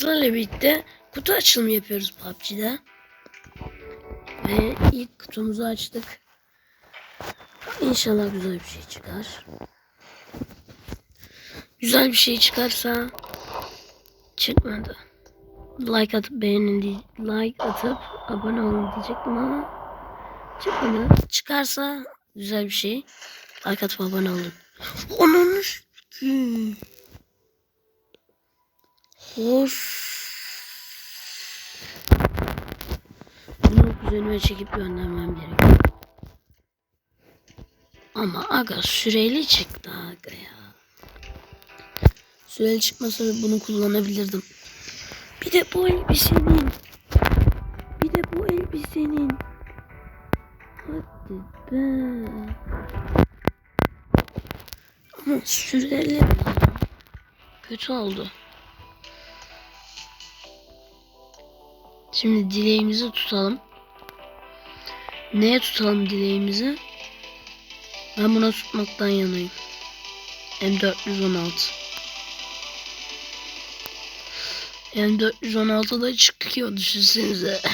Sizlerle birlikte kutu açılımı yapıyoruz PUBG'de. Ve ilk kutumuzu açtık. İnşallah güzel bir şey çıkar. Güzel bir şey çıkarsa çıkmadı. Like atıp beğenin like atıp abone olun diyecektim ama çıkmadı. Çıkarsa güzel bir şey. Like atıp abone olun. Onun Hoş. Bunu kuzenime çekip göndermem gerekiyor. Ama aga süreli çıktı aga ya. Süreli çıkmasa bunu kullanabilirdim. Bir de bu elbisenin. Bir de bu elbisenin. Hadi be. Ama süreli. Kötü oldu. Şimdi dileğimizi tutalım. Neye tutalım dileğimizi? Ben buna tutmaktan yanayım. M416. M416 da çıkıyor düşünsenize.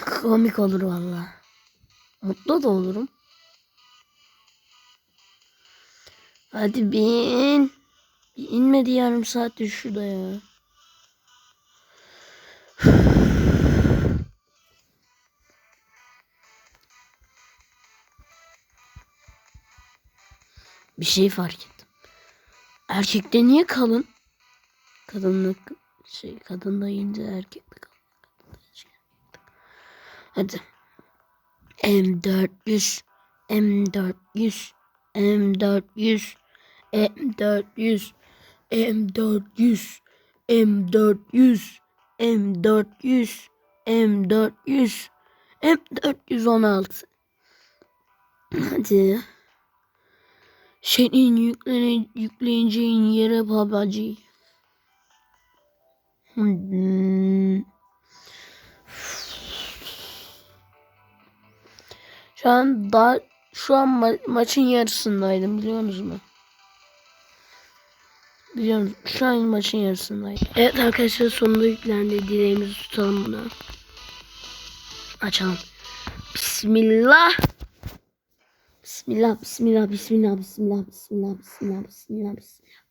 Komik olur valla. Mutlu da olurum. Hadi bin. İnmedi yarım saattir şurada ya. Bir şey fark ettim. Erkekte niye kalın? Kadınlık şey kadında ince erkekte kalın. Hadi. M400 M400 M400 M400 M400 M400 M400 M400 M416 Hadi Senin yüklene, yükleyeceğin yere babacı. Şu an daha şu an ma- maçın yarısındaydım biliyor musunuz? Biliyorum şu an maçın yarısındayım. Evet arkadaşlar sonunda yüklendi. Dileğimizi tutalım bunu. Açalım. Bismillah. Bismillah, bismillah, bismillah, bismillah, bismillah, bismillah, bismillah, bismillah.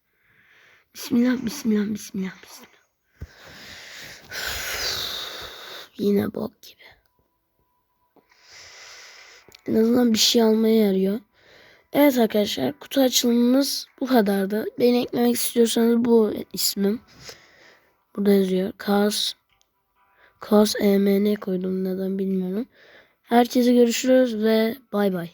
Bismillah, bismillah, bismillah, bismillah. Yine bok gibi. En azından bir şey almaya yarıyor. Evet arkadaşlar kutu açılımımız bu kadardı. Beni eklemek istiyorsanız bu ismim. Burada yazıyor. Kaos. Kaos EMN koydum neden bilmiyorum. Herkese görüşürüz ve bay bay.